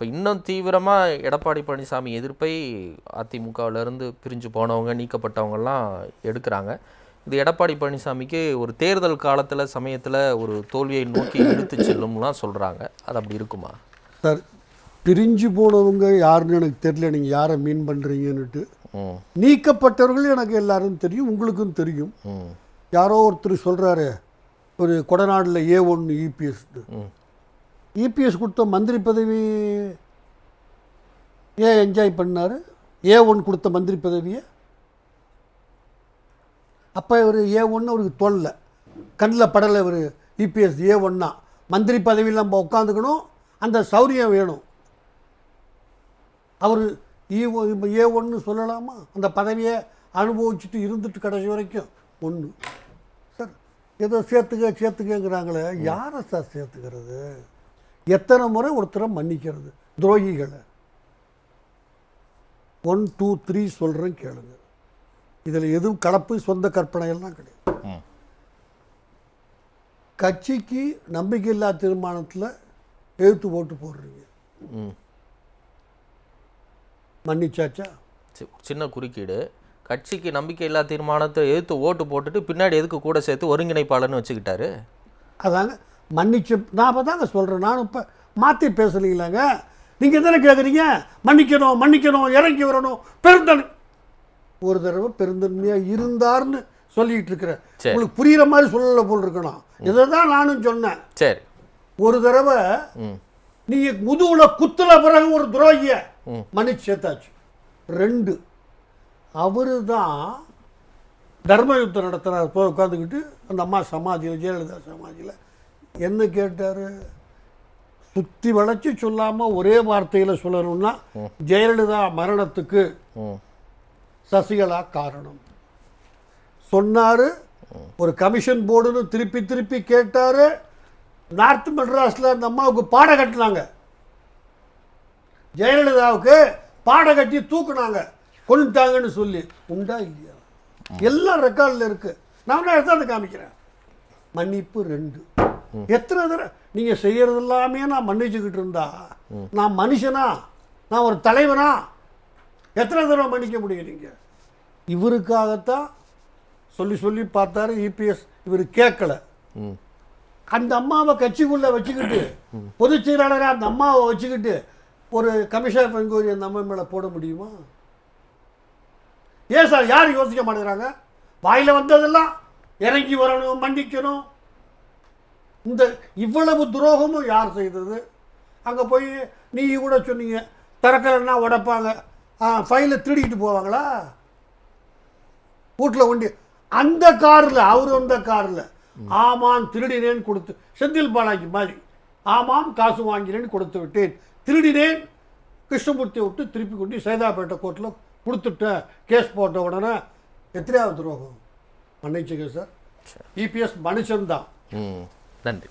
இப்போ இன்னும் தீவிரமாக எடப்பாடி பழனிசாமி எதிர்ப்பை அதிமுகவிலேருந்து பிரிஞ்சு போனவங்க நீக்கப்பட்டவங்கெல்லாம் எடுக்கிறாங்க. இது எடப்பாடி பழனிசாமிக்கு ஒரு தேர்தல் காலத்தில் சமயத்தில் ஒரு தோல்வியை நோக்கி இழுத்து செல்லும்லாம் சொல்கிறாங்க அது அப்படி இருக்குமா? சார் பிரிஞ்சு போனவங்க யாருன்னு எனக்கு தெரியல. நீங்கள் யாரை மீன் பண்ணுறீங்கன்னுட்டு ம். நீக்கப்பட்டவர்கள் எனக்கு எல்லாரும் தெரியும் உங்களுக்கும் தெரியும். ம். யாரோ ஒருத்தர் சொல்கிறாரு ஒரு கொடநாடில் ஏ ஒன்று இபிஎஸ் ம். இபிஎஸ் கொடுத்த மந்திரி பதவி ஏன் என்ஜாய் பண்ணார். ஏ ஒன் கொடுத்த மந்திரி பதவியை. அப்போ இவர் ஏ ஒன்று அவருக்கு தோணல. கண்ணில் படலை இவர். இபிஎஸ் ஏ ஒன்னா. மந்திரி பதவியில் நம்ம உட்காந்துக்கணும். அந்த சௌரியம் வேணும். அவர் இ ஏ ஒன்று சொல்லலாமா? அந்த பதவியை அனுபவிச்சுட்டு இருந்துட்டு கடைசி வரைக்கும். ஒன்று சார் ஏதோ சேர்த்துக்க சேர்த்துக்கங்கிறாங்களே. யாரை சார் சேர்த்துக்கிறது? எத்தனை முறை ஒருத்தரை மன்னிக்கிறது? துரோகிகளை. ஒன் டூ த்ரீ சொல்கிறேன் கேளுங்க. இதில் எதுவும் கலப்பு சொந்த கற்பனை எல்லாம் கிடையாது கட்சிக்கு நம்பிக்கையில்லா தீர்மானத்தில் எழுத்து ஓட்டு போடுறீங்க. மன்னிச்சாச்சா? சின்ன குறுக்கீடு. கட்சிக்கு நம்பிக்கை இல்லா தீர்மானத்தை எதிர்த்து ஓட்டு போட்டுட்டு பின்னாடி எதுக்கு கூட சேர்த்து ஒருங்கிணைப்பாளர்னு வச்சுக்கிட்டாரு. அதாங்க மன்னிச்சு நான் அப்போ தாங்க சொல்கிறேன் நானும் இப்போ மாற்றி பேசலீங்களாங்க நீங்கள் தானே கேட்குறீங்க மன்னிக்கணும் மன்னிக்கணும் இறங்கி வரணும். பெருந்தன். ஒரு தடவை பெருந்தன்மையாக இருந்தார்னு சொல்லிட்டு இருக்கிறேன். உங்களுக்கு புரிகிற மாதிரி சொல்லலை போல் இருக்கணும் இதை தான் நானும் சொன்னேன். சரி. ஒரு தடவை நீங்கள் முதுகுல குத்துல பிறகு ஒரு துரோகிய. மன்னிச்சு சேர்த்தாச்சு. ரெண்டு. அவரு தான் தர்மயுத்தம் நடத்துகிறார் போய் உட்காந்துக்கிட்டு அந்த அம்மா சமாதியில் ஜெயலலிதா சமாதியில் என்ன கேட்டார்? சுற்றி வளைச்சு சொல்லாமல் ஒரே வார்த்தையில் சொல்லணும்னா ஜெயலலிதா மரணத்துக்கு சசிகலா காரணம். சொன்னார் ஒரு கமிஷன் போர்டுன்னு திருப்பி திருப்பி கேட்டார் நார்த் மெட்ராஸில் அந்த அம்மாவுக்கு பாட கட்டினாங்க. ஜெயலலிதாவுக்கு பாட கட்டி தூக்குனாங்க. கொண்டுட்டாங்கன்னு சொல்லி. உண்டா இல்லையா? எல்லாம் ரெக்கார்டில் இருக்கு. நான் வேணா எடுத்தாந்து காமிக்கிறேன். மன்னிப்பு ரெண்டு. எத்தனை தடவை? நீங்கள் செய்யறது எல்லாமே நான் மன்னிச்சுக்கிட்டு இருந்தா நான் மனுஷனா? நான் ஒரு தலைவனா? எத்தனை தடவை மன்னிக்க முடியும் நீங்கள் இவருக்காகத்தான் சொல்லி சொல்லி பார்த்தாரு இபிஎஸ். இவர் கேட்கல. அந்த அம்மாவை கட்சிக்குள்ளே வச்சுக்கிட்டு பொதுச் செயலாளராக அந்த அம்மாவை வச்சுக்கிட்டு ஒரு கமிஷன் ஆஃப் என்கொயரி அந்த அம்மா மேலே போட முடியுமா? ஏன் சார் யார் யோசிக்க மாட்டேங்கிறாங்க? வாயில் வந்ததெல்லாம் இறங்கி வரணும் மன்னிக்கணும். இந்த இவ்வளவு துரோகமும் யார் செய்தது? அங்கே போய் நீ கூட சொன்னீங்க திறக்கலைன்னா உடைப்பாங்க. ஃபைலை திருடிக்கிட்டு போவாங்களா? வீட்டில் ஒண்டி அந்த காரில் அவர் வந்த காரில் ஆமாம் திருடினேன் கொடுத்து செந்தில் பாலாஜி மாதிரி ஆமாம் காசு வாங்கினேன் கொடுத்து விட்டேன் திருடினேன் கிருஷ்ணமூர்த்தியை விட்டு திருப்பி கொண்டு சைதாப்பேட்டை கோர்ட்டில் கொடுத்துட்டேன் கேஸ் போட்ட உடனே எத்தனையாவது துரோகம்? மன்னிச்சுங்க சார். இபிஎஸ் மனுஷன்தான். ம். நன்றி